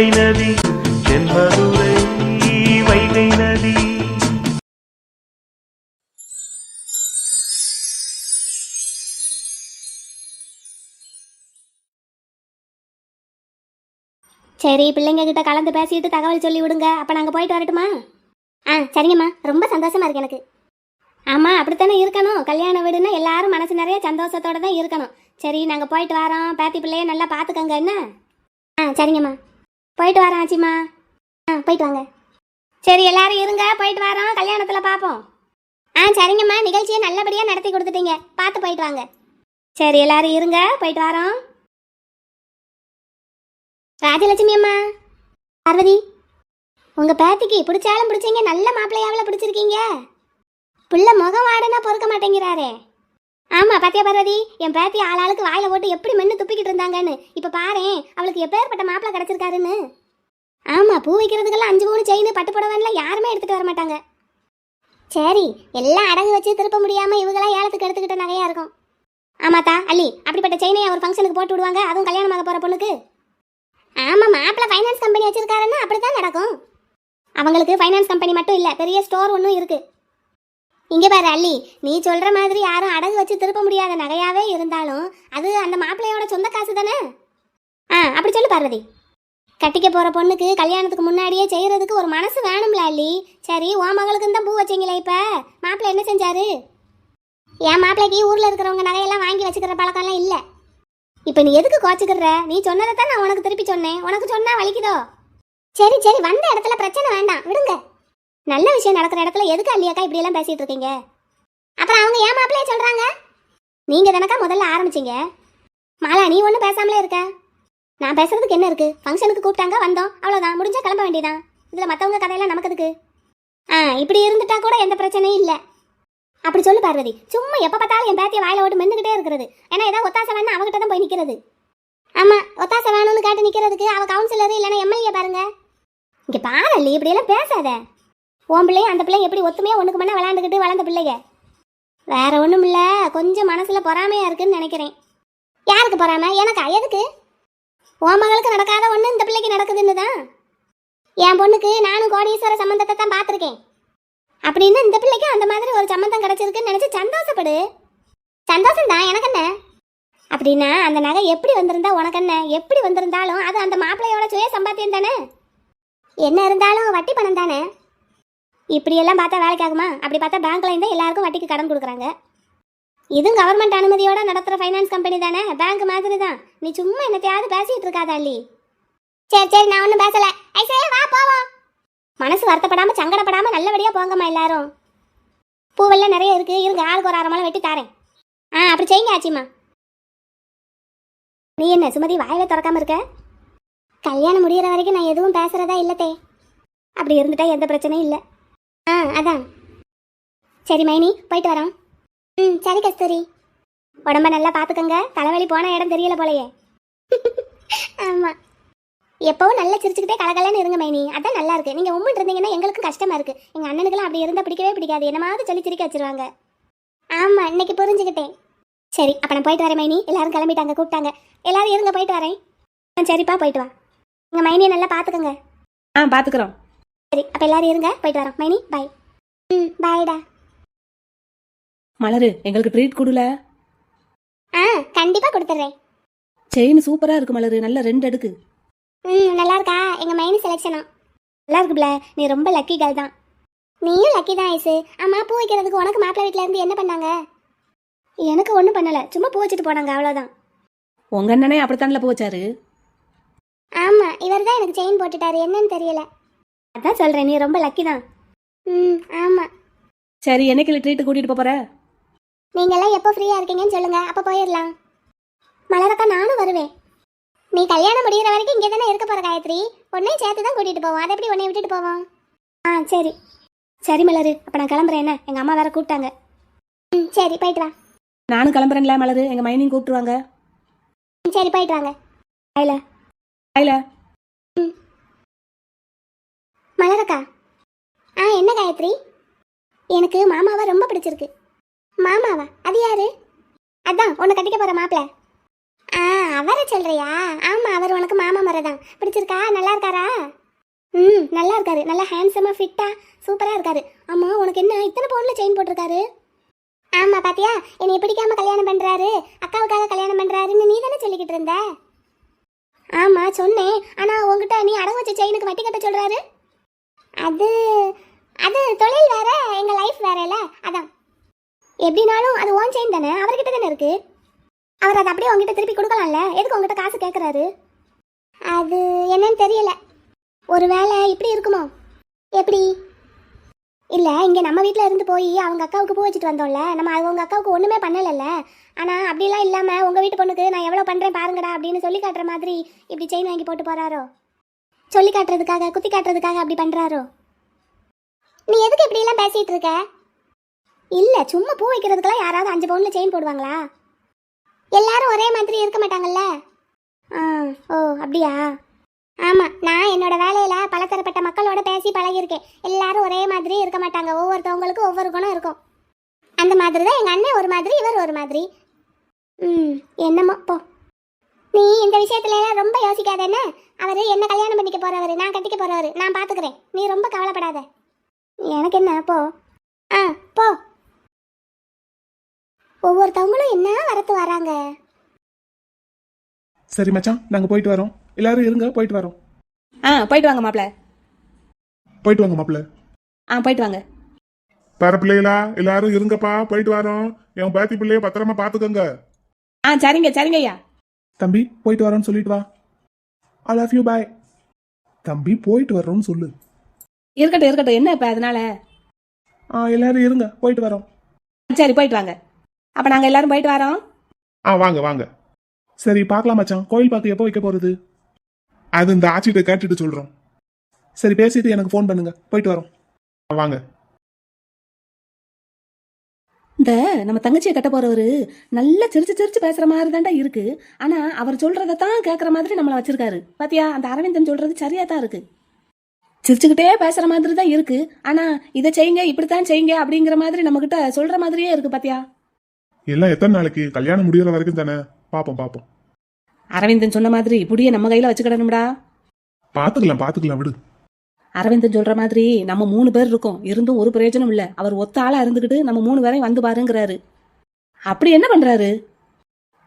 வைகை நதி தென்மதுரை வைகை நதி. சரி பிள்ளைங்க கிட்ட கலந்து பேசிட்டு தகவல் சொல்லி விடுங்க. அப்போ நாங்கள் போயிட்டு வரட்டுமா? ஆ சரிங்கம்மா. ரொம்ப சந்தோஷமா இருக்கு எனக்கு. ஆமாம் அப்படித்தானே இருக்கணும்? கல்யாண வீடுன்னா எல்லாரும் மனசு நிறைய சந்தோஷத்தோட தான் இருக்கணும். சரி நாங்கள் போயிட்டு வரோம். பேத்தி பிள்ளைய நல்லா பார்த்துக்கங்க என்ன? ஆ சரிங்கம்மா. போயிட்டு வரேன் ஆச்சிம்மா ஆ போயிட்டு வாங்க. சரி எல்லாரும் இருங்க. போயிட்டு வரோம். கல்யாணத்தில் பார்ப்போம் ஆ சரிங்கம்மா. நிகழ்ச்சியை நல்லபடியாக நடத்தி கொடுத்துட்டீங்க. பார்த்து போயிட்டு வாங்க. சரி எல்லாரும் இருங்க. போயிட்டு வரோம். ராஜலட்சுமி அம்மா. பார்வதி உங்கள் பேத்திக்கு பிடிச்சாலும் பிடிச்சீங்க. நல்ல மாப்பிள்ளையாவில் பிடிச்சிருக்கீங்க. புள்ள முகம் வாடனா பொறுக்க மாட்டேங்கிறாரே. ஆமாம் பாத்தியா பார்வதி? என் பேத்தி ஆளாளுக்கு வாயில போட்டு எப்படி மென்று துப்பிக்கிட்டு இருந்தாங்கன்னு. இப்போ பாரு அவளுக்கு எப்பேற்பட்ட மாப்பிள்ளை கிடச்சிருக்காருன்னு. ஆமாம் பூ வைக்கிறதுக்கெல்லாம் அஞ்சு மூணு செயின் பட்டு புடவைலாம் யாருமே எடுத்துகிட்டு வர மாட்டாங்க. சரி எல்லாம் அடகு வச்சு திருப்ப முடியாமல் இவங்களாம் ஏலத்துக்கு எடுத்துக்கிட்ட நகையாக இருக்கும். ஆமாத்தா அள்ளி அப்படிப்பட்ட செயினை ஒரு ஃபங்க்ஷனுக்கு போட்டு விடுவாங்க அதுவும் கல்யாணம் ஆக போகிற பொண்ணுக்கு. ஆமாம் மாப்பிள்ள ஃபைனான்ஸ் கம்பெனி வச்சிருக்காருன்னா அப்படித்தான் நடக்கும். அவங்களுக்கு ஃபைனான்ஸ் கம்பெனி மட்டும் இல்லை பெரிய ஸ்டோர் ஒன்றும் இருக்குது இங்கே பாரு அள்ளி நீ சொல்கிற மாதிரி யாரும் அடகு வச்சு திருப்ப முடியாத நகையாகவே இருந்தாலும் அது அந்த மாப்பிள்ளையோட சொந்த காசு தானே? ஆ அப்படி சொல்லு பார்வதி. கட்டிக்க போகிற பொண்ணுக்கு கல்யாணத்துக்கு முன்னாடியே செய்கிறதுக்கு ஒரு மனசு வேணும்ல அள்ளி. சரி உன் மகளுக்கு தான் பூ வச்சீங்களே இப்போ? மாப்பிள்ளை என்ன செஞ்சாரு? என் மாப்பிள்ளைக்கு ஊரில் இருக்கிறவங்க நகையெல்லாம் வாங்கி வச்சுக்கிற பழக்கம்லாம் இல்லை. இப்போ நீ எதுக்கு கோச்சுக்கிற? நீ சொன்னதை தான் நான் உனக்கு திருப்பி சொன்னேன். உனக்கு சொன்னால் வலிக்குதோ? சரி சரி வந்த இடத்துல பிரச்சனை வேண்டாம். விடுங்க. நல்ல விஷயம் நடக்கிற இடத்துல எதுக்கு அல்லியாக்கா இப்படியெல்லாம் பேசிகிட்டு இருக்கீங்க? அப்புறம் அவங்க ஏன் மாப்பிள்ளைய சொல்கிறாங்க நீங்கள் தானக்கா முதல்ல ஆரம்பிச்சீங்க? மாலா நீ ஒன்றும் பேசாமலே இருக்க. நான் பேசுறதுக்கு என்ன இருக்கு? ஃபங்க்ஷனுக்கு கூப்பிட்டாங்க வந்தோம். அவ்வளோதான் முடிஞ்சா கிளம்ப வேண்டியதான் இதில் மற்றவங்க கதையெல்லாம் நமக்கு எதுக்கு? ஆ இப்படி இருந்துட்டா கூட எந்த பிரச்சனையும் இல்லை. அப்படி சொல்லு பார்வதி. சும்மா எப்போ பார்த்தாலும் என் பேத்தியை வாயில ஓட்டு மென்னுக்கிட்டே இருக்கிறது. ஏன்னா ஏதாவது ஒத்தாசை வேணும் அவகிட்ட தான் போய் நிற்கிறது ஆமாம் ஒத்தாசை வேணும்னு கேட்டு நிற்கிறதுக்கு அவள் கவுன்சிலர் இல்லைன்னா எம்எல்ஏ பாருங்க. இங்கே பாரு இப்படியெல்லாம் பேசாத. உன் பிள்ளையும் அந்த பிள்ளைங்க எப்படி ஒத்துமையாக ஒன்றுக்கு மண்ணா விளாண்டுக்கிட்டு வளர்ந்த பிள்ளைங்க? வேற ஒன்றும் இல்லை கொஞ்சம் மனசில் பொறாமையாக இருக்குன்னு நினைக்கிறேன். யாருக்கு பொறாம? எனக்கா? எதுக்கு? உன் மகளுக்கு நடக்காத ஒன்று இந்த பிள்ளைக்கு நடக்குதுன்னு தான் என் பொண்ணுக்கு நானும் கோடீஸ்வர சம்மந்தத்தை தான் பார்த்துருக்கேன். அப்படின்னு இந்த பிள்ளைக்கு அந்த மாதிரி ஒரு சம்மந்தம் கிடச்சிருக்குன்னு நினச்சி சந்தோஷப்படு. சந்தோஷம் தான் எனக்கு என்ன அப்படின்னா அந்த நகை எப்படி வந்திருந்தா உனக்கு என்ன எப்படி வந்திருந்தாலும் அது அந்த மாப்பிள்ளையோட சுய சம்பாத்தியம் தானே? என்ன இருந்தாலும் வட்டி பணம் தானே? இப்படியெல்லாம் பார்த்தா வேலைக்கு ஆகுமா அப்படி பார்த்தா பேங்க்ல இருந்தா எல்லாருக்கும் வட்டிக்கு கடன் கொடுக்குறாங்க. இதுவும் கவர்மெண்ட் அனுமதியோட நடத்துற ஃபைனான்ஸ் கம்பெனி தானே? பேங்க் மாதிரி தான் நீ சும்மா என்னத்தையாவது பேசிட்டு இருக்காத அள்ளி. சரி சரி நான் ஒன்றும் பேசல. ஐசே வா போவோம். மனசு வருத்தப்படாம சங்கடப்படாம நல்லபடியா போங்கம்மா எல்லாரும். பூவெல்லாம் நிறைய இருக்கு. இருங்க ஆளுக்கு ஒரு அரை மலை வெட்டி தாரேன். ஆ அப்படி செய்யுங்க ஆச்சிம்மா. நீ என்ன சுமதி வாயில திறக்காம இருக்க? கல்யாணம் முடிகிற வரைக்கும் நான் எதுவும் பேசுறதா இல்லத்தே அப்படி இருந்துட்டா எந்த பிரச்சனையும் இல்லை. ஆ அதான். சரி மைனி போயிட்டு வரோம். ம் சரி கஸ்தூரி. உடம்ப நல்லா பார்த்துக்கங்க தலைவலி போன இடம் தெரியல போலயே. ஆமாம் எப்பவும் நல்லா சிரிச்சுக்கிட்டே கலகலன்னு இருங்க மைனி. அதான் நல்லா இருக்கு. நீங்க உம்முன்னு இருந்தீங்கன்னா எங்களுக்கும் கஷ்டமா இருக்கு. எங்க அண்ணனுக்குலாம் அப்படி இருந்தா பிடிக்கவே பிடிக்காது. என்னமாவது சொல்லி சிரிக்க வச்சிருவாங்க. ஆமா இன்னைக்கு புரிஞ்சுக்கிட்டேன். சரி அப்ப நான் போயிட்டு வரேன் மைனி. எல்லாரும் கிளம்பிட்டாங்க கூப்பிட்டாங்க. எல்லாரும் இருங்க போயிட்டு வரேன். ஆ, சரிப்பா போயிட்டு வா. எங்க மைனியை நல்லா பாத்துக்கோங்க. ஆ பார்த்துக்குறோம் சரி அப்ப எல்லாரும் இருங்க போயிட்டு வரோம். மைனி பாய் ம் பாய்டா மலரு எங்களுக்கு ட்ரீட் கொடுல. ஆ கண்டிப்பா கொடுத்துட்றேன் செயின் சூப்பராக இருக்கு மலரு நல்ல ரெண்டு அடுக்கு. ம் நல்லா இருக்கா எங்க மைனி செலெக்ஷனா நல்லா இருக்குல்ல நீ ரொம்ப லக்கி கேர்ள் தான். நீயும் லக்கி தான் ஐசு. ஆமா பூ வைக்கிறதுக்கு உனக்கு மாப்பிள்ளை வீட்ல இருந்து என்ன பண்ணாங்க? எனக்கு ஒன்றும் பண்ணல. சும்மா பூ வச்சுட்டு போனாங்க அவ்வளோதான் உங்க அண்ணனே அப்படித்தான்ல போச்சாரு ஆமா இவர் தான் எனக்கு செயின் போட்டுட்டாரு. என்னன்னு தெரியல. அதான் சொல்றேன் நீ ரொம்ப லக்கி தான். ம் ஆமா. சரி என்னைக்கு ட்ரீட் கூட்டிட்டு போப் போற? நீங்க எல்லாம் எப்போ ஃப்ரீயா இருக்கீங்கன்னு சொல்லுங்க அப்ப போயிடலாம். மலரக்கா நானும் வருவேன். நீ கல்யாணம் முடியிற வரைக்கும் இங்கே தானே இருக்க போற காயத்ரி? உன்னையும் சேர்த்து தான் கூட்டிட்டு போவோம். அதை எப்படி உன்னை விட்டுட்டு போவோம்? ஆ சரி. சரி மலரு அப்ப நான் கிளம்புறேன் என்ன? எங்க அம்மா வேற கூப்பிட்டாங்க. ம் சரி போயிட்டு வா. நானும் கிளம்புறேன்ல மலரு எங்க மைனியும் கூப்பிட்டுருவாங்க ம், சரி போயிட்டு வாங்க. ஐல ஆயில. மலரக்கா. ஆ என்ன காயத்ரி? எனக்கு மாமாவை ரொம்ப பிடிச்சிருக்கு. மாமாவா? அது யாரு? அதான் உன்னை கட்டிக்க போற மாப்பிள்ள ஆ அவரை சொல்றியா? ஆமா அவர் உனக்கு மாமா மரம் தான் பிடிச்சிருக்கா? நல்லா இருக்காரா? ம் நல்லா இருக்காரு. நல்லா ஹேண்ட்ஸமா ஃபிட்டா சூப்பரா இருக்காரு. ஆமாம் உனக்கு என்ன இத்தனை பவுன்ல செயின் போட்டிருக்காரு? ஆமா பாத்தியா? என்னை பிடிக்காம கல்யாணம் பண்றாரு. அக்காவுக்காக கல்யாணம் பண்றாருன்னு நீ தானே சொல்லிக்கிட்டு இருந்த? ஆமா சொன்னேன். ஆனா உங்ககிட்ட நீ அடகு வச்ச செயினுக்கு வட்டி கட்ட சொல்றாரு? அது அது தொழில் வேற எங்க லைஃப் வேறல அதான். எப்படினாலும் அது ஓன் செயின் தானே? அவர்கிட்ட தானே இருக்கு? அவர் அதை அப்படியே உங்ககிட்ட திருப்பி கொடுக்கலாம்ல? எதுக்கு உங்ககிட்ட காசு கேட்குறாரு அது என்னன்னு தெரியல. ஒருவேளை இப்படி இருக்குமோ? எப்படி? இல்லை இங்கே நம்ம வீட்டில் இருந்து போய் அவங்க அக்காவுக்கு பூ வச்சுட்டு வந்தோம்ல. நம்ம அவங்க அக்காவுக்கு ஒன்றுமே பண்ணலைல்ல. ஆனால் அப்படிலாம் இல்லாமல் உங்கள் வீட்டு பொண்ணுக்கு நான் எவ்வளோ பண்ணுறேன் பாருங்கடா அப்படின்னு சொல்லி காட்டுற மாதிரி இப்படி செயின் வாங்கி போட்டு போகிறாரோ சொல்லி காட்டுறதுக்காக குத்தி காட்டுறதுக்காக அப்படி பண்ணுறாரோ நீ எதுக்கு இப்படிலாம் பேசிகிட்டு இருக்க? இல்லை சும்மா பூ வைக்கிறதுக்கெல்லாம் யாராவது அஞ்சு பவுனில் செயின் போடுவாங்களா? எல்லாரும் ஒரே மாதிரி இருக்க மாட்டாங்கல்ல? ஆ ஓ அப்படியா? ஆமாம் நான் என்னோட வேலையில் பலதரப்பட்ட மக்களோட பேசி பழகியிருக்கேன். எல்லாரும் ஒரே மாதிரி இருக்க மாட்டாங்க. ஒவ்வொருத்தவங்களுக்கும் ஒவ்வொரு குணம் இருக்கும். அந்த மாதிரி தான் எங்கள் அண்ணன் ஒரு மாதிரி இவர் ஒரு மாதிரி. ம் என்னமோ போ. நீ இந்த விஷயத்துல எல்லாம் ரொம்ப யோசிக்காத என்ன? அவர் என்ன கல்யாணம் பண்ணிக்க போகிறவர் நான் கட்டிக்க போகிறவர் நான் பார்த்துக்கிறேன் நீ ரொம்ப கவலைப்படாத. எனக்கு என்ன போ. ஆ ஒவ்வொருத்தவங்களும் என்ன வரத்து வராங்க? சரி மச்சான் நாங்க போயிட்டு வரோம். எல்லாரும் இருங்க போயிட்டு வரோம். ஆ போயிட்டு வாங்க மாப்பிள்ள. போயிட்டு வாங்க மாப்பிள்ள. ஆ போயிட்டு வாங்க. பேர பிள்ளைகளா எல்லாரும் இருங்கப்பா போயிட்டு வரோம். என் பேத்தி பிள்ளைய பத்திரமா பாத்துக்கோங்க. ஆ சரிங்க சரிங்க ஐயா. தம்பி போயிட்டு வரோம்னு சொல்லிட்டு வா. ஐ லவ் யூ பாய் தம்பி போயிட்டு வர்றோம்னு சொல்லு. இருக்கட்டும் இருக்கட்டும். என்ன இப்போ அதனால? ஆ எல்லாரும் இருங்க போயிட்டு வரோம். சரி போயிட்டு வாங்க. அப்போ நாங்கள் எல்லாரும் போயிட்டு வரோம். ஆ வாங்க வாங்க. சரி பார்க்கலாம் மச்சான். கோயில் பார்க்க எப்போ வைக்க போறது? அது இந்த ஆச்சிட்ட கேட்டுட்டு சொல்றோம். சரி பேசிட்டு எனக்கு ஃபோன் பண்ணுங்க. போயிட்டு வரோம். ஆ, வாங்க. இந்த நம்ம தங்கச்சியை கட்ட போறவரு நல்லா சிரிச்சு சிரிச்சு பேசுற மாதிரி தான்டா இருக்கு. ஆனா அவர் சொல்றதை தான் கேட்குற மாதிரி நம்மளை வச்சிருக்காரு. பாத்தியா? அந்த அரவிந்தன் சொல்றது சரியா தான் இருக்கு. சிரிச்சுக்கிட்டே பேசுற மாதிரி தான் இருக்கு. ஆனா இதை செய்யுங்க இப்படித்தான் செய்யுங்க அப்படிங்கிற மாதிரி நம்ம கிட்ட சொல்ற மாதிரியே இருக்கு பாத்தியா? எல்லாம் எத்தனை நாளைக்கு? கல்யாணம் முடியற வரைக்கும் தானே? பாப்போம் பாப்போம். அரவிந்தன் சொன்ன மாதிரி புடிய நம்ம கையில வச்சுக்கிடணும்டா. பாத்துக்கலாம் பாத்துக்கலாம் விடு. அரவிந்தன் சொல்ற மாதிரி நம்ம மூணு பேர் இருக்கோம். இருந்தும் ஒரு பிரயோஜனம் இல்ல. அவர் ஒத்த ஆளா இருந்துகிட்டு நம்ம மூணு பேரையும் வந்து பாருங்கிறாரு. அப்படி என்ன பண்றாரு?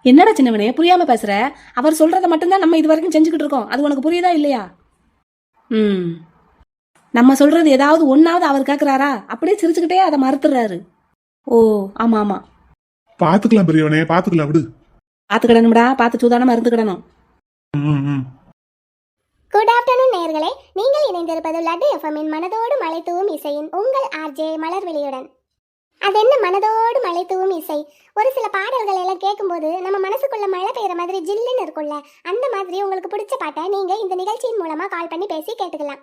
என்னடா சின்னவனே புரியாம பேசுற? அவர் சொல்றத மட்டும்தான் நம்ம இது வரைக்கும் செஞ்சுக்கிட்டு இருக்கோம். அது உனக்கு புரியுதா இல்லையா? ம். நம்ம சொல்றது ஏதாவது ஒன்னாவது அவர் கேக்குறாரா? அப்படியே சிரிச்சுக்கிட்டே அதை மறுத்துறாரு. ஓ ஆமா ஆமா. பாத்துக்கலாம் பெரியவனே பாத்துக்கலாம் விடு. பாத்துக்கிடணும்டா பார்த்து சூதானமா இருந்துக்கிடணும். குட் ஆஃப்டர்நூன் நேயர்களே நீங்கள் இணைந்திருப்பது லட்டு எஃப்எம்மின் மனதோடு மலை தூவும் இசையின் உங்கள் ஆர்ஜே மலர்விழியுடன். அது என்ன மனதோடு மலை தூவும் இசை? ஒரு சில பாடல்கள் எல்லாம் கேட்கும்போது நம்ம மனசுக்குள்ள மழை பெய்யுற மாதிரி ஜில்லுன்னு இருக்கும்ல அந்த மாதிரி உங்களுக்கு பிடிச்ச பாட்டை நீங்க இந்த நிகழ்ச்சியின் மூலமா கால் பண்ணி பேசி கேட்டுக்கலாம்.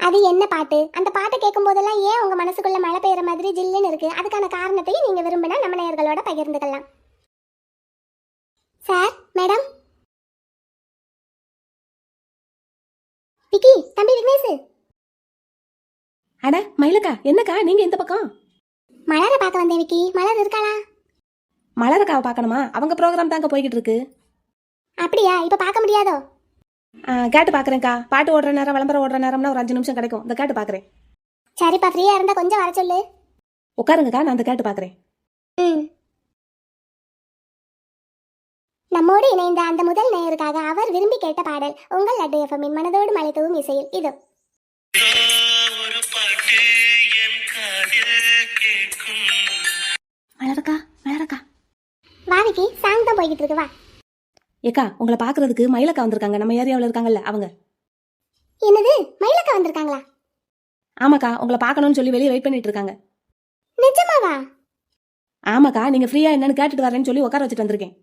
அது என்ன பாட்டு? அந்த பாட்டை கேட்கும் போதெல்லாம் ஏன் உங்க மனசுக்குள்ள மழை பெய்யுற மாதிரி ஜில்லுன்னு இருக்கு? அதுக்கான காரணத்தையும் நீங்க விரும்பினா நம்ம நேயர்களோட பகிர்ந்துக்கலாம். Sir madam? விக்கி தம்பி விக்னேஷ்? அட மயிலக்கா என்னக்கா நீங்க இந்த பக்கம்? மலரை பார்க்க வந்தேன் விக்கி. மலர் இருக்காளா? மலரக்காவை பார்க்கணுமா? அவங்க ப்ரோக்ராம் தாங்க போய்கிட்டு இருக்கு. அப்படியா? இப்ப பார்க்க முடியாதோ? கேட்டு பார்க்குறேன்க்கா பாட்டு ஓடுற நேரம் விளம்பரம் ஓடுற நேரம்னா ஒரு அஞ்சு நிமிஷம் கிடைக்கும். இந்த கேட்டு பார்க்குறேன் சரிப்பா ஃப்ரீயா இருந்தா கொஞ்சம் வர சொல்லு. உட்காருங்கக்கா நான் அந்த கேட்டு பார்க்குறேன் ம். நம்மோடு இணைந்த அந்த முதல் நேயருக்காக அவர் விரும்பி கேட்ட பாடல் உங்கள் லட்டு எஃப்எம்மின் மனதோடு மலை தூவும் இசையில் இது. ஒரு பாட்டு என் காதில் கேட்கும். மலரக்கா மலரக்கா வா விக்கி சாங் தான் போய்கிட்டு இருக்கு வா. ஏக்கா உங்களை பார்க்கறதுக்கு மயிலக்கா வந்திருக்காங்க. நம்ம ஏரியாவில் இருக்காங்கல்ல அவங்க. என்னது? மயிலக்கா வந்திருக்காங்களா? ஆமாக்கா உங்களை பார்க்கணும்னு சொல்லி வெளியே வெயிட் பண்ணிட்டு இருக்காங்க. நிஜமாவா? ஆமாக்கா நீங்கள் ஃப்ரீயாக என்னன்னு கேட்டுட்டு வரேன்னு சொல்லி உட்கார வச்சுட்டு வந்திருக்கேன்.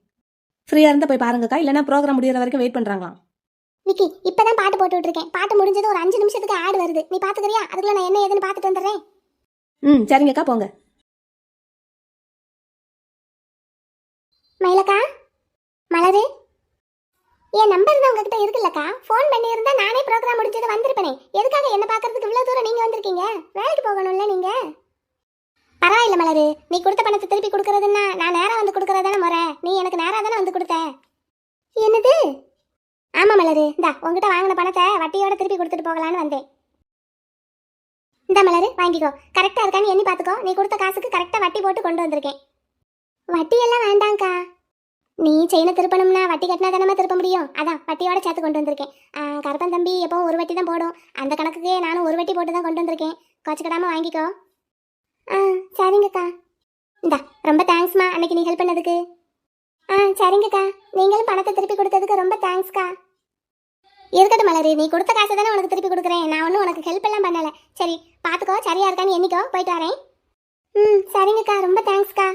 ஃப்ரீயாக இருந்தால் போய் பாருங்கக்கா இல்லைன்னா ப்ரோக்ராம் முடியிற வரைக்கும் வெயிட் பண்ணுறாங்களாம் விக்கி இப்பதான் பாட்டு போட்டுட்டு இருக்கேன் பாட்டு முடிஞ்சது ஒரு அஞ்சு நிமிஷத்துக்கு ஆட் வருது. நீ பாத்துக்கறியா? அதுக்குள்ள நான் என்ன ஏதுன்னு பாத்துட்டு வந்துடுறேன். ம் சரிங்கக்கா போங்க. மயிலக்கா? மலரு? என் நம்பர் தான் உங்ககிட்ட இருக்குல்லக்கா. ஃபோன் பண்ணியிருந்தா நானே ப்ரோக்ராம் முடிச்சது வந்திருப்பேனே. எதுக்காக என்ன பார்க்கறதுக்கு இவ்வளோ தூரம் நீங்கள் வந்திருக்கீங்க? வேலைக்கு போகணும்ல நீங்கள் பரவாயில்ல மலரு. நீ கொடுத்த பணத்தை திருப்பி கொடுக்கறதுன்னா நான் நேராக வந்து கொடுக்கறதானே முறை? நீ எனக்கு நேராக தானே வந்து கொடுத்த? என்னது? ஆமாம் மலரு. இந்தா உங்ககிட்ட வாங்கின பணத்தை வட்டியோட திருப்பி கொடுத்துட்டு போகலான்னு வந்தேன். இந்த மலரு வாங்கிக்கோ. கரெக்டாக இருக்கான்னு எண்ணி பார்த்துக்கோ. நீ கொடுத்த காசுக்கு கரெக்டாக வட்டி போட்டு கொண்டு வந்திருக்கேன். வட்டியெல்லாம் வேண்டாங்க்கா நீ செயினை திருப்பணும்னா வட்டி கட்டினா தானே திருப்ப முடியும்? அதான் வட்டியோட சேர்த்து கொண்டு வந்திருக்கேன். கருப்பன் தம்பி எப்பவும் ஒரு வட்டி தான் போடும். அந்த கணக்குக்கே நானும் ஒரு வட்டி போட்டு தான் கொண்டு வந்திருக்கேன். கொச்சுக்கிடாம வாங்கிக்கோ. ஆ சரிங்கக்கா. இந்தா ரொம்ப தேங்க்ஸ்மா அன்னைக்கு நீ ஹெல்ப் பண்ணதுக்கு. ஆ சரிங்கக்கா. நீங்களும் பணத்தை திருப்பி கொடுத்ததுக்கு ரொம்ப தேங்க்ஸ்க்கா இருக்கட்டும் மலரி நீ கொடுத்த காசை தானே உனக்கு திருப்பி கொடுக்குறேன். நான் ஒன்றும் உனக்கு ஹெல்ப் எல்லாம் பண்ணலை. சரி பார்த்துக்கோ சரியா இருக்கான்னு என்னிக்கோ போயிட்டு வரேன். ம் சரிங்கக்கா ரொம்ப தேங்க்ஸ்க்கா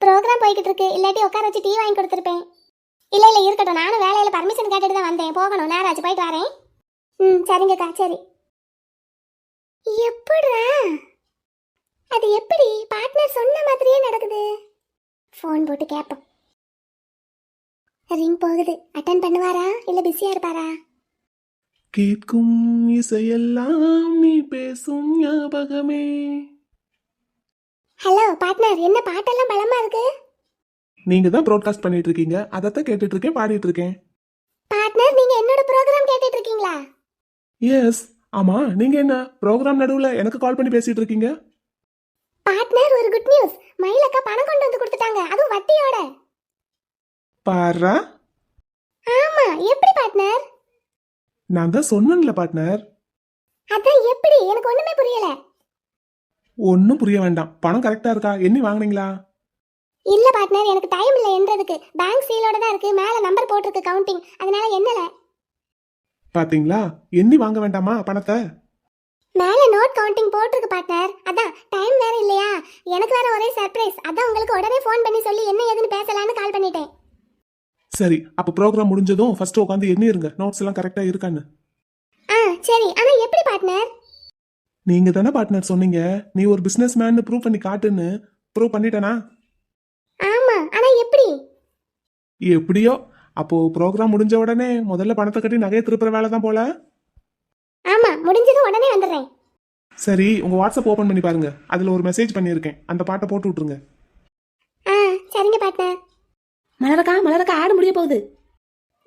ப்ரோக்ராம் போய்கிட்டு இருக்கு இல்லாட்டி உட்கார வச்சு டீ வாங்கி கொடுத்துருப்பேன். இல்லை இல்லை இருக்கட்டும். நானும் வேலையில் பர்மிஷன் கேட்டுட்டு தான் வந்தேன். போகணும். நேரம் ஆச்சு. போயிட்டு வரேன். ம் சரிங்கக்கா. சரி. எப்படா அது எப்படி? பார்ட்னர் சொன்ன மாதிரியே நடக்குது. ஃபோன் போட்டு கேட்போம். ரிங் போகுது. அட்டன் பண்ணுவாரா? இல்ல பிஸியா இருப்பாரா? கேட்கும் இசையெல்லாம் நீ பேசும் ஞாபகமே. ஹலோ பார்ட்னர் என்ன பாட்டெல்லாம் பலமா இருக்கு? நீங்க தான் ப்ராட்காஸ்ட் பண்ணிட்டு இருக்கீங்க அதைத்தான் கேட்டுட்டு இருக்கேன் பாடிட்டு இருக்கேன் பார்ட்னர் நீங்க என்னோட ப்ரோக்ராம் கேட்டுட்டு இருக்கீங்களா எஸ் ஆமா நீங்க என்ன? ப்ரோக்ராம் நடுவுல எனக்கு கால் பண்ணி பேசிட்டு இருக்கீங்க பார்ட்னர் ஒரு குட் நியூஸ் மயிலக்கா பணம் கொண்டு வந்து கொடுத்துட்டாங்க. அதுவும் வட்டியோட. பாரா? ஆமா எப்படி பார்ட்னர் நான் தான் சொன்னேன்ல பார்ட்னர் அதான் எப்படி? எனக்கு ஒண்ணுமே புரியல. ஒன்றும் புரிய வேண்டாம். பணம் கரெக்டா இருக்கா? எண்ணி வாங்குனீங்களா? இல்ல பார்ட்னர் எனக்கு டைம் இல்ல. என்றதுக்கு பேங்க் சீலோட தான் இருக்கு. மேல நம்பர் போட்டிருக்கு கவுண்டிங் அதனால என்னல பாத்தீங்களா? எண்ணி வாங்க வேண்டாமா பணத்தை? மேல நோட் கவுண்டிங் போட்டிருக்கு பார்ட்னர் அதான் டைம் வேற இல்லையா? எனக்கு வேற ஒரே சர்ப்ரைஸ் அதான் உங்களுக்கு உடனே ஃபோன் பண்ணி சொல்லி என்ன ஏதுன்னு பேசலாம்னு கால் பண்ணிட்டேன். சரி அப்ப ப்ரோக்ராம் முடிஞ்சதும் ஃபர்ஸ்ட் உட்காந்து எண்ணி இருங்க நோட்ஸ் எல்லாம் கரெக்டா இருக்கான்னு. ஆ சரி. ஆனா எப்படி பார்ட்னர் நீங்க தானே பார்ட்னர் சொன்னீங்க? நீ ஒரு பிசினஸ் மேன் ப்ரூவ் பண்ணி காட்டுன்னு ப்ரூவ் பண்ணிட்டேனா? ஆமா ஆனா எப்படி? எப்படியோ? அப்போ ப்ரோக்ராம் முடிஞ்ச உடனே முதல்ல பணத்தை கட்டி நகையை திருப்புற வேலை தான் போல? ஆமா முடிஞ்சதும் உடனே வந்துடுறேன். சரி உங்க வாட்ஸ்அப் ஓபன் பண்ணி பாருங்க. அதுல ஒரு மெசேஜ் பண்ணியிருக்கேன். அந்த பாட்டை போட்டு விட்டுருங்க. ஆ சரிங்க பார்ட்னர் மலரக்கா மலரக்கா ஆடு முடிய போகுது.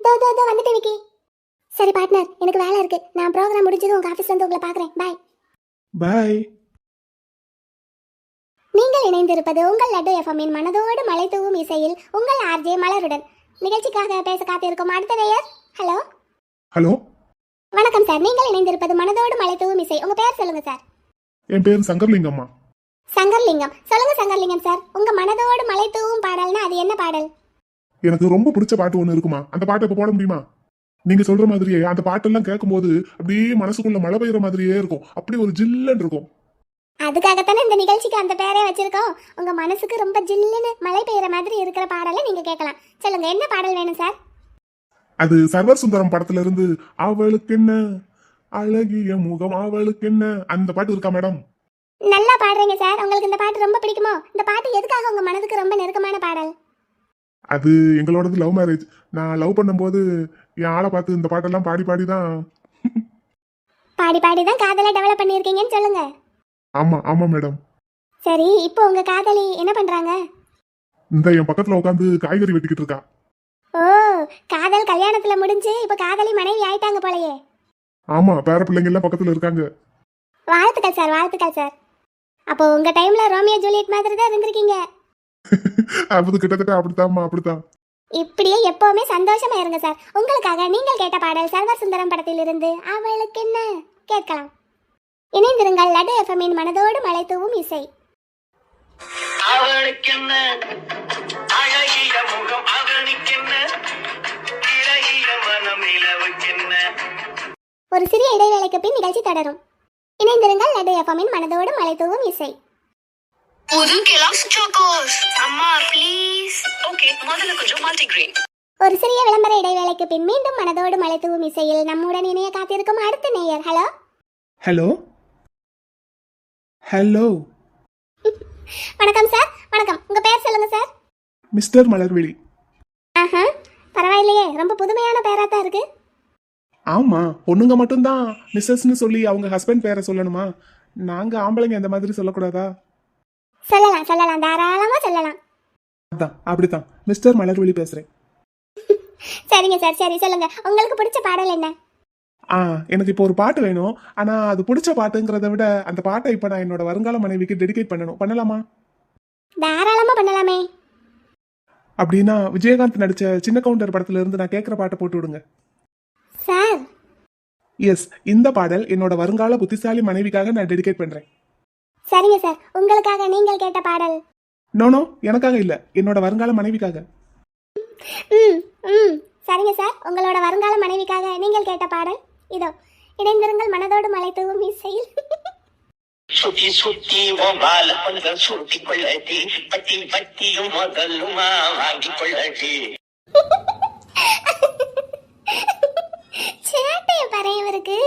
தோ தோ தோ வந்துட்டேன் விக்கி. சரி பார்ட்னர் எனக்கு வேலை இருக்கு. நான் ப்ரோக்ராம் முடிஞ்சதும் உங்க ஆஃபீஸ்ல வந்து உங்களை பார்க்குறேன். பாய் பாய் நீங்கள் இணைந்திருப்பது உங்கள் லட்டு எஃப்எம்மின் மனதோடு மலை தூவும் இசையில் உங்கள் ஆர்ஜே மலருடன். நிகழ்ச்சிக்காக பேச காத்திருக்கும் அடுத்த நேயர் ஹலோ? ஹலோ? வணக்கம் சார் நீங்கள் இணைந்திருப்பது மனதோடு மலை தூவும் இசை. உங்க பேர் சொல்லுங்க சார். என் பேர் சங்கர்லிங்கம்மா. சங்கர்லிங்கம். சொல்லுங்க சங்கர்லிங்கம் சார். உங்க மனதோடு மலை தூவும் பாடல்னா அது என்ன பாடல்? எனக்கு ரொம்ப பிடிச்ச பாட்டு ஒன்று இருக்குமா? அந்த பாட்டை இப்போ போட முடியுமா? நீங்க சொல்ற மாதிரியே அந்த பாட்டெல்லாம் கேட்கும்போது அப்படியே மனசுக்குள்ள மழை பெய்யுற மாதிரியே இருக்கும். அப்படி ஒரு ஜில்லன்னு இருக்கும். அதுக்காகத்தானே இந்த நிகழ்ச்சிக்கு அந்த பேரே வச்சிருக்கோம். உங்க மனசுக்கு ரொம்ப ஜில்லுன்னு மழை பெய்யுற மாதிரி இருக்கிற பாடலை நீங்க கேட்கலாம். சொல்லுங்க என்ன பாடல் வேணும் சார்? அது சர்வர் சுந்தரம் படத்துல இருந்து அவளுக்கு என்ன அழகிய முகம் அவளுக்கு என்ன அந்த பாட்டு இருக்கா மேடம்? நல்லா பாடுறீங்க சார். உங்களுக்கு இந்த பாட்டு ரொம்ப பிடிக்குமோ? இந்த பாட்டு எதுக்காக உங்க மனதுக்கு ரொம்ப நெருக்கமான பாடல்? அது எங்களோடது லவ் மேரேஜ். நான் லவ் பண்ணும்போது என் ஆளை பார்த்து இந்த பாட்டெல்லாம் பாடி பாடி தான் பாடி பாடி தான் காதலை டெவலப் பண்ணியிருக்கீங்கன்னு சொல்லுங்க. ஆமா ஆமா மேடம். சரி இப்போ உங்க காதலி என்ன பண்றாங்க? இந்த என் பக்கத்துல உட்காந்து காய்கறி வெட்டிக்கிட்டு இருக்கா. ஓ காதல் கல்யாணத்துல முடிஞ்சு இப்போ காதலி மனைவி ஆயிட்டாங்க போலயே. ஆமா பேர பிள்ளைங்க எல்லாம் பக்கத்துல இருக்காங்க. வாழ்த்துக்கள் சார் வாழ்த்துக்கள் சார். அப்போ உங்க டைம்ல ரோமியோ ஜூலியட் மாதிரி தான் இருந்திருக்கீங்க. அது கிட்டத்தட்ட அப்படித்தாம்மா அப்படித்தான். இப்படியே எப்பவுமே சந்தோஷமா இருங்க சார். உங்களுக்காக நீங்கள் கேட்ட பாடல் சர்வர் சுந்தரம் படத்திலிருந்து அவளுக்கு என்ன? கேட்கலாம். இணைந்திருங்கள் லடு எஃப்எம்மின் மனதோடு மலை தூவும் இசை. அவனுக்கென்ன அழகிய முகம் அவனுக்கென்ன? இழகிய மனம் நிலவுக்கென்ன? ஒரு சிறிய இடைவேளைக்கு பின் நிகழ்ச்சி தொடரும். இணைந்திருங்கள் லடு எஃப்எம்மின் மனதோடு மலை தூவும் இசை. புது கெலாக்ஸ் சாக்கோஸ் அம்மா ப்ளீஸ் ஓகே முதல்ல கொஞ்சம் மல்டிகிரெயின் ஒரு சிறிய விளம்பர இடைவேளைக்கு பின் மீண்டும் மனதோடு மலை தூவும் இசையில் நம்முடன் இணைய காத்திருக்கும் அடுத்த நேயர். ஹலோ ஹலோ ஹலோ வணக்கம் சார் வணக்கம். உங்க பேர் சொல்லுங்க சார் மிஸ்டர் மலர்விழி. ஆஹா. பரவாயில்லையே. ரொம்ப புதுமையான பேரா தான் இருக்கு. ஆமா. பொண்ணுங்க மட்டும்தான் மிஸ்ஸஸ்னு சொல்லி அவங்க ஹஸ்பண்ட் பேரை சொல்லணுமா? நாங்க ஆம்பளைங்க அந்த மாதிரி சொல்லக்கூடாதா? சொல்லலாம் சொல்லலாம். தாராளமா சொல்லலாம். அதான் அப்படித்தான். மிஸ்டர் மலர்விழி பேசுறேன். சரிங்க சார் சரி சொல்லுங்க. உங்களுக்கு பிடிச்ச பாடல் என்ன? ஆ எனக்கு இப்போ ஒரு பாட்டு வேணும். ஆனா அது பிடிச்ச பாட்டுங்கிறத விட அந்த பாட்டை இப்போ நான் என்னோட வருங்கால மனைவிக்கு டெடிகேட் பண்ணணும். பண்ணலாமா? தாராளமா பண்ணலாமே. அப்படின்னா விஜயகாந்த் நடிச்ச சின்ன கவுண்டர் படத்துல இருந்து நான் கேட்குற பாட்டை போட்டு விடுங்க. சார். எஸ் இந்த பாடல் என்னோட வருங்கால புத்திசாலி மனைவிக்காக நான் டெடிகேட் பண்றேன். சரிங்க சார். உங்களுக்காக நீங்கள் கேட்ட பாடல். நோ நோ எனக்காக இல்ல. என்னோட வருங்கால மனைவிக்காக. ம் ம். சரிங்க சார். உங்களோட வருங்கால மனைவிக்காக நீங்கள் கேட்ட பாடல். இதோ இணைந்திருங்கள் மனதோடு மலை தூவும் இசையில். சுத்தி சுத்தி ஓபால பந்தல் சுருட்டி கொள்ளட்டி. பத்தி பத்தியும் முதலுமா வாங்கி கொள்ளட்டி. சேட்டைய பறையவருக்கு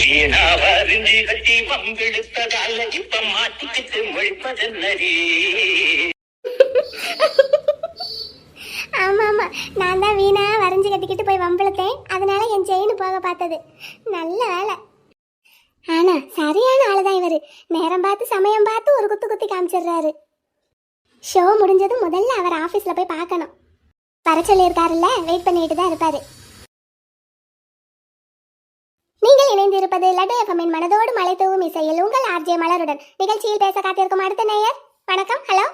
வீணாவறிஞ்சி கட்டி பங்கெடுத்ததால இப்ப மாட்டிக்கிட்டு முழிப்பதென்னடி? ஆமா ஆமா. நான் தான் வீணா வரைஞ்சு கட்டிக்கிட்டு போய் வம்பிழுத்தேன். அதனால என் செயின் போக பார்த்தது. நல்ல வேலை. ஆனா சரியான ஆளு தான் இவர். நேரம் பார்த்து சமயம் பார்த்து ஒரு குத்து குத்தி காமிச்சிடுறாரு. ஷோ முடிஞ்சதும் முதல்ல அவர் ஆஃபீஸில் போய் பார்க்கணும். வர சொல்லியிருக்காருல்ல? வெயிட் பண்ணிட்டு தான் இருப்பாரு. நீங்கள் இணைந்திருப்பது லட்டு எஃப்எம்மின் மனதோடு மலை தூவும் இசையில் உங்கள் ஆர்ஜே மலருடன் நிகழ்ச்சியில் பேச காத்திருக்கும் அடுத்த நேயர். வணக்கம் ஹலோ.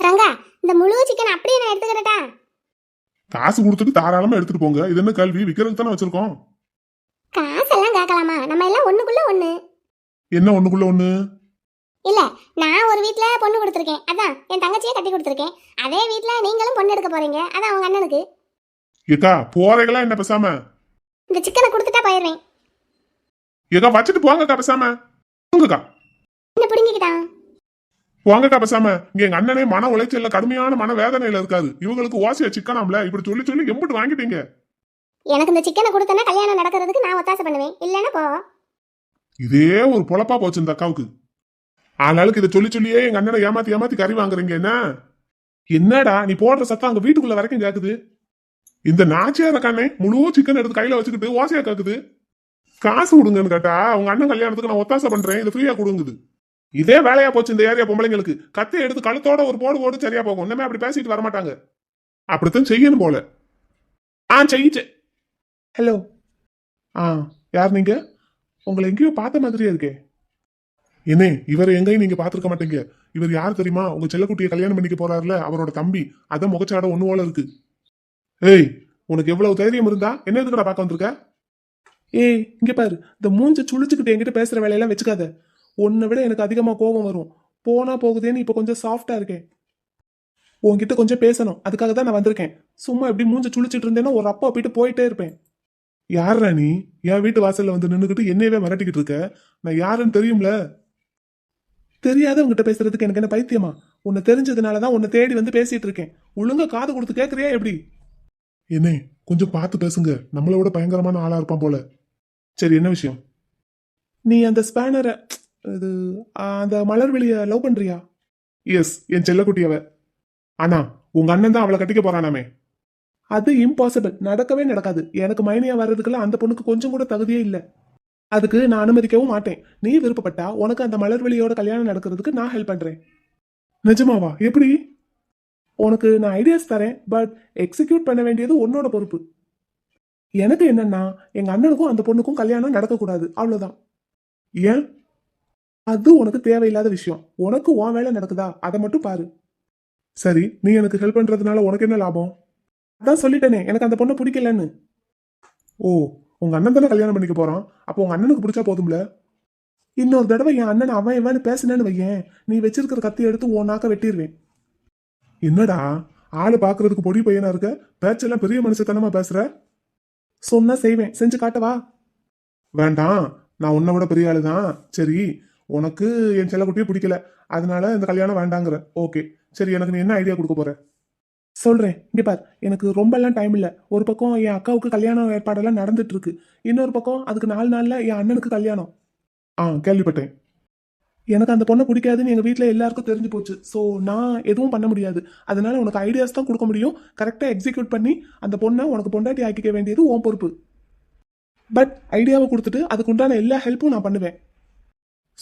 ரங்கா இந்த முழு சிக்கன் அப்படியே நான் எடுத்துக்கிட்டா காசு கொடுத்துட்டு தாராளமா எடுத்துட்டு போங்க. இது என்ன கல்வி? விக்கிறதுக்கு தானே வச்சிருக்கோம். காசெல்லாம் கேட்கலாமா? நம்ம எல்லாம் ஒண்ணுக்குள்ள ஒண்ணு. என்ன ஒண்ணுக்குள்ள ஒண்ணு? இல்ல நான் ஒரு வீட்ல பொண்ணு கொடுத்துருக்கேன். அதான் என் தங்கச்சியை கட்டி கொடுத்துருக்கேன். அதே வீட்ல நீங்களும் பொண்ணு எடுக்க போறீங்க. அதான் அவங்க அண்ணனுக்கு. ஏக்கா போறீங்களா என்ன பேசாம? இந்த சிக்கனை கொடுத்துட்டா போயிடுவேன் ஏக்கா வச்சுட்டு போங்கக்கா பேசாம. போங்கக்கா. என்ன பிடுங்கிக்கிட்டான் போங்கக்கா பேசாம. இங்க எங்க அண்ணனே மன உளைச்சல்ல கடுமையான மன வேதனையில இருக்காரு. இவங்களுக்கு ஓசிய சிக்கனாம்ல. இப்படி சொல்லி சொல்லி எம்பிட்டு வாங்கிட்டீங்க. எனக்கு இந்த சிக்கனை கொடுத்தனா கல்யாணம் நடக்கிறதுக்கு நான் ஒத்தாசை பண்ணுவேன். இல்லைன்னா போ. இதே ஒரு பொழப்பா போச்சு இந்த அக்காவுக்கு. ஆளாளுக்கு இதை சொல்லி சொல்லியே எங்க அண்ணனை ஏமாத்தி ஏமாத்தி கறி வாங்குறீங்க என்ன? என்னடா நீ போடுற சத்தம் அங்க வீட்டுக்குள்ள வரைக்கும் கேக்குது. இந்த நாச்சியார கண்ணே முழு சிக்கன் எடுத்து கையில வச்சுக்கிட்டு ஓசையா கேக்குது. காசு கொடுங்கன்னு கேட்டா உங்க அண்ணன் கல்யாணத்துக்கு நான் ஒத்தாசை பண்றேன் இது ஃப்ரீயா கொடுங்குது. இதே வேலையா போச்சு இந்த ஏரியா பொம்பளைங்களுக்கு. கத்தை எடுத்து கழுத்தோட ஒரு போடு போடு சரியா போகும். இன்னமே அப்படி பேசிட்டு வரமாட்டாங்க. அப்படித்தான் செய்யணும் போல. ஆ செய்யிச்சு. ஹலோ ஆ யார் நீங்க? உங்களை எங்கேயோ பார்த்த மாதிரியே இருக்கே. என்னே இவரை எங்கேயும் நீங்க பாத்துருக்க மாட்டீங்க. இவர் யார் தெரியுமா? உங்க செல்லக்குட்டியை கல்யாணம் பண்ணிக்க போறாருல அவரோட தம்பி. அதான் முகச்சாட ஒண்ணு போல இருக்கு. ஏய் உனக்கு எவ்வளவு தைரியம் இருந்தா? என்ன எதுக்குடா பார்க்க வந்திருக்க? ஏய் இங்க பாரு. இந்த மூஞ்ச சுழிச்சுக்கிட்டு என்கிட்ட பேசுற வேலையெல்லாம் வச்சுக்காத. உன்னை விட எனக்கு அதிகமா கோபம் வரும். போனா போகுதேன்னு இப்ப கொஞ்சம் சாஃப்டா இருக்கேன். உன்கிட்ட கொஞ்சம் பேசணும். அதுக்காக தான் நான் வந்திருக்கேன். சும்மா எப்படி மூஞ்ச சுழிச்சிட்டு இருந்தேன்னா ஒரு அப்பா போயிட்டு போயிட்டே இருப்பேன். யாரா நீ? என் வீட்டு வாசல்ல வந்து நின்னுக்கிட்டு என்னையவே மிரட்டிக்கிட்டு இருக்க? நான் யாருன்னு தெரியும்ல? தெரியாதவங்கிட்ட பேசுறதுக்கு எனக்கு என்ன பைத்தியமா? உன்னை தெரிஞ்சதுனால தான் உன்னை தேடி வந்து பேசிட்டு இருக்கேன். ஒழுங்கா காது கொடுத்து கேட்கறியா எப்படி? என்னே கொஞ்சம் பார்த்து பேசுங்க. நம்மளை விட பயங்கரமான ஆளா இருப்பான் போல. சரி என்ன விஷயம்? நீ அந்த ஸ்பேனரை இது அந்த அந்த மலர்வெளிய லவ் பண்றியா? S N செல்லக்குட்டியவ. ஆனா உங்க அண்ணன் தான் அவளை கட்டிக்க போறானாமே. அது இம்பாசிபிள் நடக்கவே நடக்காது. எனக்கு மைனியா வர்றதுக்குள்ள அந்த பொண்ணுக்கு கொஞ்சம் கூட தகுதியே இல்லை. அதுக்கு நான் அனுமதிக்கவும் மாட்டேன். நீ விருப்பப்பட்டா உனக்கு அந்த மலர் வெளியோட கல்யாணம் நடக்கிறதுக்கு நான் ஹெல்ப் பண்றேன். நிஜமாவா? எப்படி? உனக்கு நான் ஐடியாஸ் தரேன் பட் எக்ஸிக்யூட் பண்ண வேண்டியது உன்னோட பொறுப்பு. எனக்கு என்னன்னா எங்க அண்ணனுக்கும் அந்த பொண்ணுக்கும் கல்யாணம் நடக்கக்கூடாது அவ்வளவுதான். ஏன்? அது உனக்கு தேவையில்லாத விஷயம். உனக்கு உன் வேலை நடக்குதா? அதை மட்டும் பாரு. சரி நீ எனக்கு ஹெல்ப் பண்றதுனால உனக்கு என்ன லாபம்? அதான் சொல்லிட்டேனே எனக்கு அந்த பொண்ணை பிடிக்கலன்னு. ஓ உங்க அண்ணன் தானே கல்யாணம் பண்ணிக்க போறான்? அப்போ உங்க அண்ணனுக்கு பிடிச்சா போதும்ல? இன்னொரு தடவை என் அண்ணன் அவன் இவன்னு பேசுனேன்னு வையேன். நீ வச்சிருக்கிற கத்தி எடுத்து ஓனாக்க வெட்டிடுவேன் என்னடா? ஆளு பாக்குறதுக்கு பொடி பையனா இருக்க? பேச்செல்லாம் பெரிய மனுஷத்தனமா பேசுற? சொன்னா செய்வேன். செஞ்சு காட்டவா வேண்டாம். நான் உன்னை விட பெரிய ஆளு தான் சரி உனக்கு என் செல்லக்குட்டியே பிடிக்கல. அதனால இந்த கல்யாணம் வேண்டாங்கிற. ஓகே. சரி எனக்கு நீ என்ன ஐடியா கொடுக்க போற? சொல்றேன். இங்க பார். எனக்கு ரொம்பலாம் டைம் இல்ல. ஒரு பக்கம் என் அக்காவுக்கு கல்யாணம் ஏற்பாடெல்லாம் நடந்துட்டு இருக்கு. இன்னொரு பக்கம் அதுக்கு நாலு நாள்ல என் அண்ணனுக்கு கல்யாணம். ஆ கேள்விப்பட்டேன். எனக்கு அந்த பொண்ணை பிடிக்காதுன்னு எங்கள் வீட்டில் எல்லாருக்கும் தெரிஞ்சு போச்சு. ஸோ நான் எதுவும் பண்ண முடியாது. அதனால உனக்கு ஐடியாஸ் தான் கொடுக்க முடியும். கரெக்டாக எக்ஸிக்யூட் பண்ணி அந்த பொண்ணை உனக்கு பொண்டாட்டி ஆக்கிக்க வேண்டியது உன் பொறுப்பு. பட் ஐடியாவை கொடுத்துட்டு அதுக்கு உண்டான எல்லா ஹெல்ப்பும் நான் பண்ணுவேன்.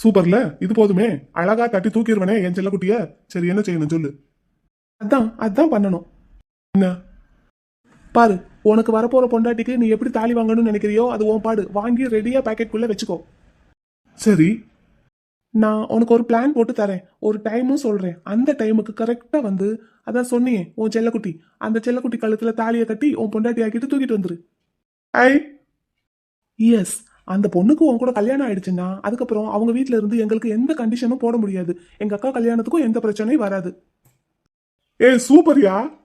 சூப்பர்ல? இது போதுமே. அழகா தட்டி தூக்கிடுவனே என் செல்லக்குட்டிய. சரி என்ன செய்யணும் சொல்லு. அதான் அதான் பண்ணணும். என்ன? பாரு உனக்கு வரப்போற பொண்டாட்டிக்கு நீ எப்படி தாலி வாங்கணும்னு நினைக்கிறியோ அது உன் பாடு. வாங்கி ரெடியா பாக்கெட்குள்ள வச்சுக்கோ. சரி நான் உனக்கு ஒரு பிளான் போட்டு தரேன். ஒரு டைமும் சொல்றேன். அந்த டைமுக்கு கரெக்டா வந்து அதான் சொன்னியே உன் செல்லக்குட்டி. அந்த செல்லக்குட்டி கழுத்துல தாலியை கட்டி உன் பொண்டாட்டி ஆக்கிட்டு தூக்கிட்டு வந்துரு. ஐ எஸ் அந்த பொண்ணுக்கு உன் கூட கல்யாணம் ஆயிடுச்சுன்னா அதுக்கப்புறம் அவங்க வீட்ல இருந்து எங்களுக்கு எந்த கண்டிஷனும் போட முடியாது. எங்க அக்கா கல்யாணத்துக்கும் எந்த பிரச்சனையும் வராது. ஏய் சூப்பர்யா?